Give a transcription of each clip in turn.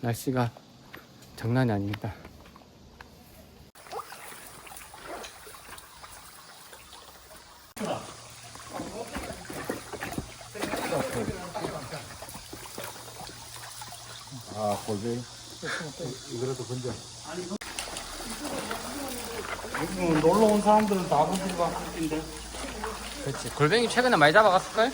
날씨가 장난이 아닙니다. 아, 골뱅이. 이거라도 건져. 놀러 온 사람들은 다 건질 것 같은데. 그렇지. 골뱅이 최근에 많이 잡아갔을걸?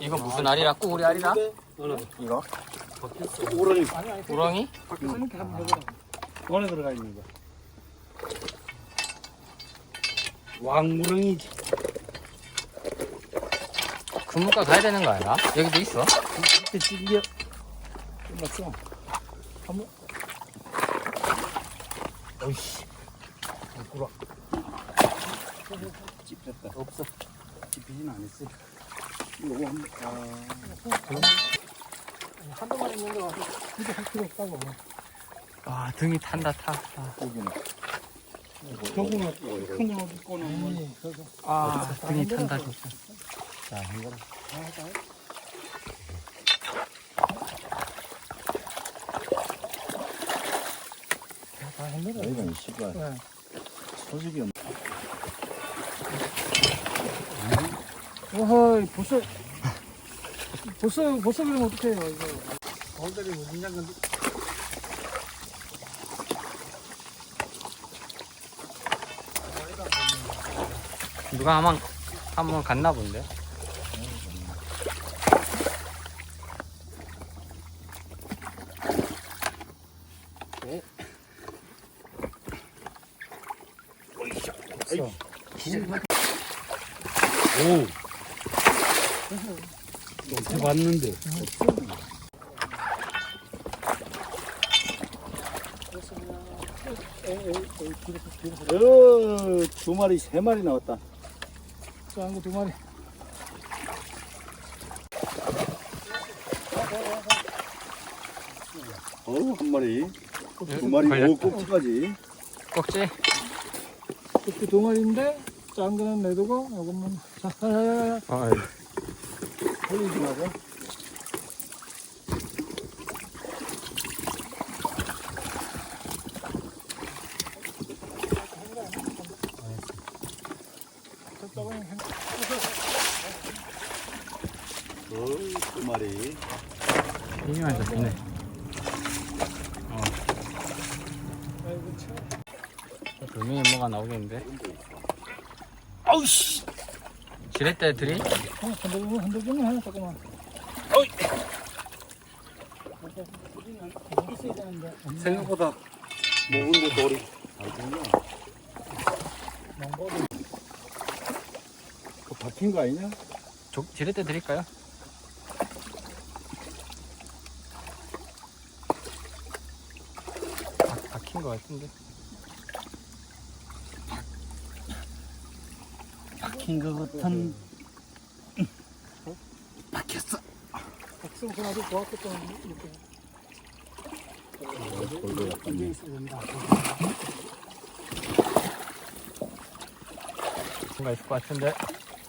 이거 무슨 알이라? 꾸우리 알이라? 이거? 우렁이 우렁이? 원에 들어가 있는 거. 왕무렁이 금무가 가야 되는 거 아니야? 여기도 있어? 밑에 찔려. 끝났어. 한번. 어이씨. 꾸라. 찝혔다. 없어. 찝히진 않았어. 이거 한, 아. 한두 마리 있는 거 같아. 이거 할 필요 없다고. 와 등이 탄다 타. 여기는. 저거는 큰거 어디 거는 아 등이 탄다 진짜. 자, 이거. 다 했네. 이건 씨발. 네. 소식이 없네. 어허, 벌써, 벌써, 벌써 그러면 어떡해요, 이거. 가을달이 무슨 장건데. 누가 한번 한번 갔나 본데. 좀 봤는데. 어, 두 마리, 세 마리 나왔다. 작은 거두 마리. 어, 한 마리. 두 마리, 걸렸다. 오, 꼭지까지. 꼭지? 그두 마리인데, 작은 거는 내두고, 요것만. 자, 자, 자, 자, 한- 어, 두 마리. 이만 잡네. 아이고, 참. 돌멩이 뭐가 나오겠는데? 아우씨! 지렛대들이? 어, 흔들리면 흔들리면 해, 조금만. 어이! 있어야 되는데. 생각보다 먹은 거 돌이. 망고도 그 박힌 거 아니냐? 조, 지렛대 드릴까요? 박- 박힌 거 같은데. 박힌 거 같은. 박혔어. 박승수 아주 좋았겠다. 이렇게. 이게 있어야 된다. 뭔가 있을 것 같은데.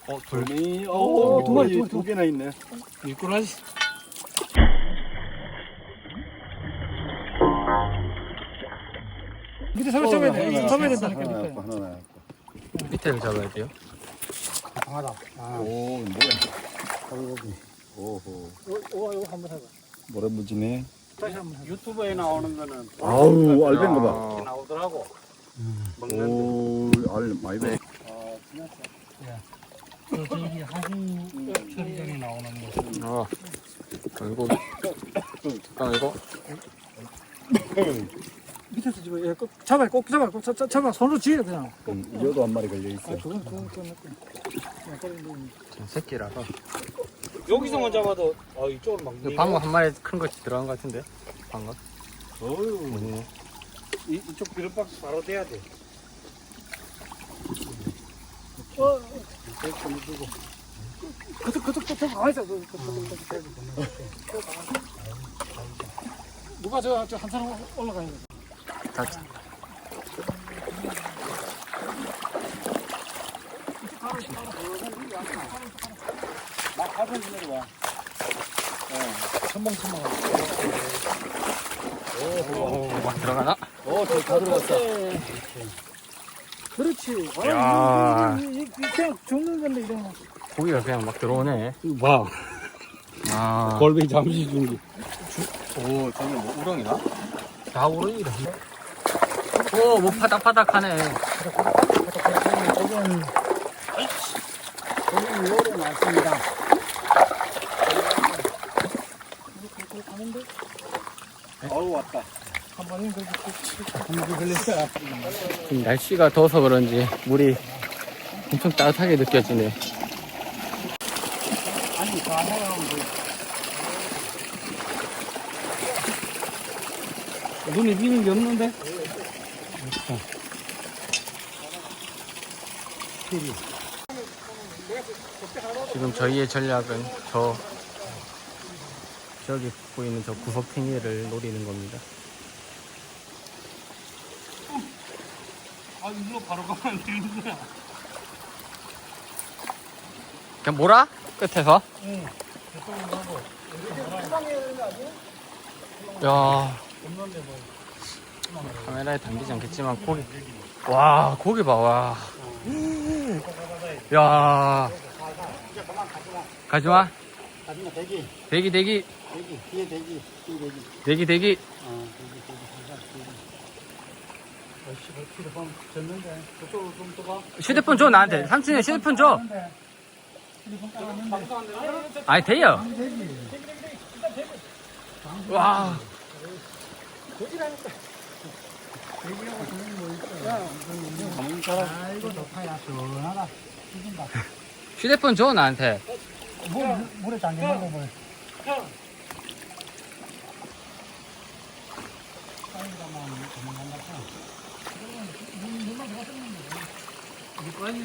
어, 돌. 돌멩이, 오, 어, 두 마리, 두 개나 있네. 미꾸라지. 밑에 서면 돼. 서면 된다니까 밑에. 나왔고, 하나 나왔고. 밑에를 잡아야 돼요. 강하다. 아. 오, 뭐야. 칼고기. 오호. 요, 요, 요 한번 해봐. 모래무지네. 다시 한번 해봐. 유튜브에 나오는 거는 아우, 알뱅 거 봐. 아, 이렇게 나오더라고. 먹는 오, 알 많이 배. 어, 지났어. 저 저기 하수 처리장에 나오는 거. 어. 이거. 잠깐 이거. 밑에서 집어. 예, 꼭 잡아, 꼭 잡아, 꼭 잡아, 잡아. 손으로 쥐어 그냥. 음, 여도 한 마리 걸려 있어. 아, 그건 그건 그건 저 새끼라서. 여기서만 잡아도 어, 이쪽으로 막. 이거 방금 한 마리 큰 거 들어간 것 같은데. 방금. 어유. 음. 이, 이쪽 비눗박스 바로 돼야 돼. 어, 그쪽 그쪽 그쪽 가만히 있어. 그, 그, 그, 그, 그, 그, 그, 누가 저저한 사람 올라가야 돼. 다, 나 내려와. 오, 막 들어가나? 어, 저다 들어갔다. 그렇지. 야. 아, 그냥 죽는 건데, 이런 거. 고기가 그냥 막 들어오네. 봐. 아. 골뱅이 잠시 준비. 오, 저기 뭐 우렁이나? 다 우렁이다. 오, 뭐 파닥파닥하네. 저건, 저건 요로 가는데? 어우 왔다. 한 번에 그렇게 한번 걸렸어. 지금 날씨가 더워서 그런지 물이 엄청 따뜻하게 느껴지네. 아니, 다 나가면 돼. 눈에 비는 게 없는데? 지금 저희의 전략은 저 저기 보이는 저 구석탱이를 노리는 겁니다. 아 일로 바로 가면 안 되는 거야. 그냥 몰아? 끝에서? 응. 야 카메라에 담기지 않겠지만 고기 와 고기 봐 와 야 가지마 가지마, 대기. 대기 대기 대기. 뒤에 대기. 뒤에 대기. 대기 대기 어, 대기, 대기. 대기. 어이씨, 뭐 휴대폰 졌는데. 저쪽으로 좀더 봐. 휴대폰 줘 나한테 삼촌이 휴대폰 줘 휴대폰 깔았는데. 아니 돼요. 와 거지라니까. 대기하고 저기 뭐 있어. 야. 아이고, 좋다, 야. 시원하다. 휴대폰 줘 나한테 물, 물에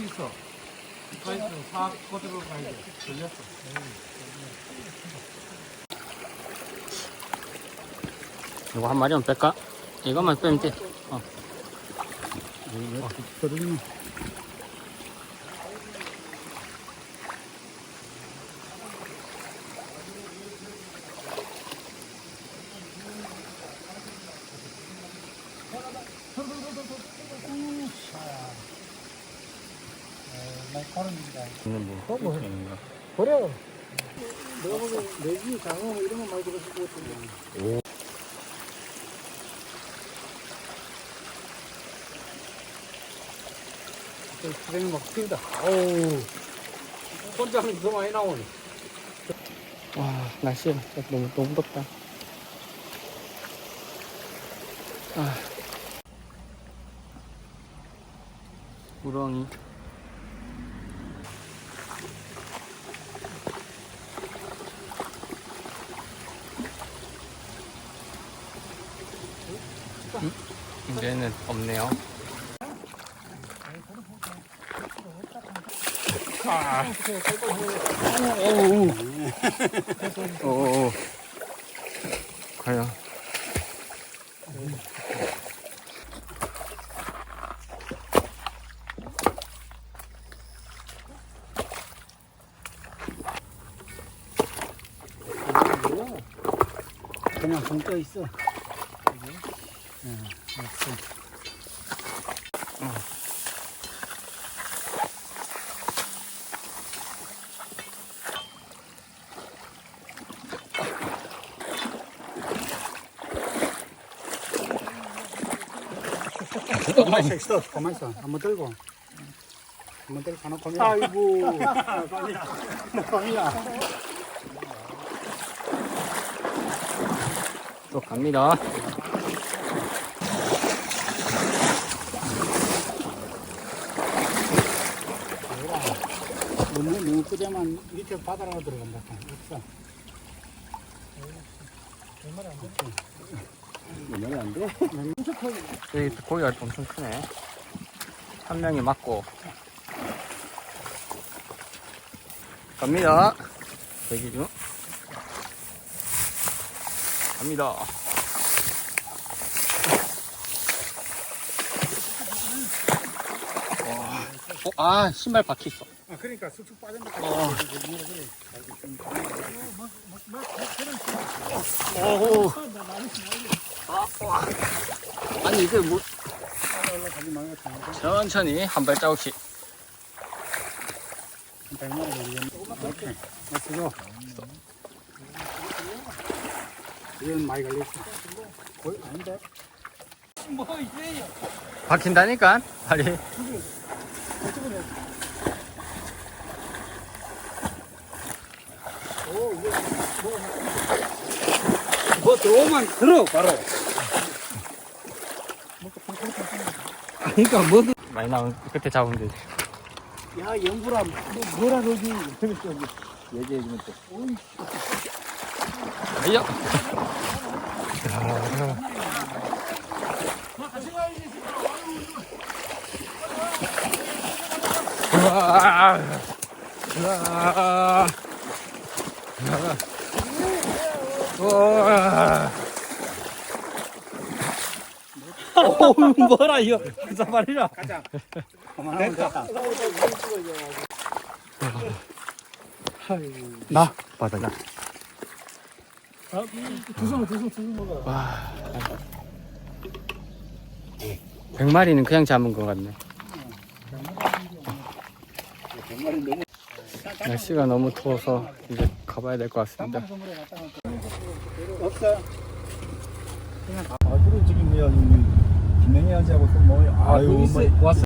있어. 사 가야 돼. 걸렸어. 이거 한 마리만 뺄까? 이것만 빼면 돼 어. 어, 뭐. 휴대폰인가? 버려. 내가 보기엔 내기, 장어 뭐 이런 거 많이 들었을 것 같은데. 저 주댕이 막 튄다. 어우. 혼자 하면 더 많이 나오네. 와 날씨 너무 너무 덥다 아. 우렁이. 음? 이제는 없네요. 아. 오우 오. 과연 그냥 붕 떠 있어. 가만 있어, 있어. 가만 있어. 한번 들고. 한번 들고 보면. 아이고. 빵이야. 또 갑니다 너무, 너무 끄자만 밑에 바다로 들어간다. 없어. 안 돼? 여기 고기가 엄청 크네 한 명이 맞고 갑니다 대기 중 갑니다 와. 어, 아 신발 박혔어 그러니까 쑥쑥 빠진다. 오. 아니 이게 뭐 천천히 한 발자국씩. 걸리겠네. 오케 이. 이건 많이 걸렸어. 거의 아닌데? 뭐 있어요? 박힌다니까 다리. 뭐 들어오면 들어 바로. 그러니까 뭐 많이 나온 끝에 잡으면 되지. 야, 영구라, 뭐, 뭐라 그러지? 얘기해주면 또. 아ಯ್요. 우와. 우와. 우와. 어우 뭐라 이거 진짜 말이라. 가자. 그만하면 됐다. 나 받아 나. 두손, 두손, 두손 먹어. 와. 100마리는 그냥 잡은 것 같네. 날씨가 너무 더워서 이제 가봐야 될 것 같습니다. 없어. 아, 그래, 지금 야, 김명희 아저하고 또 뭐, 아유, 뭐, 왔어.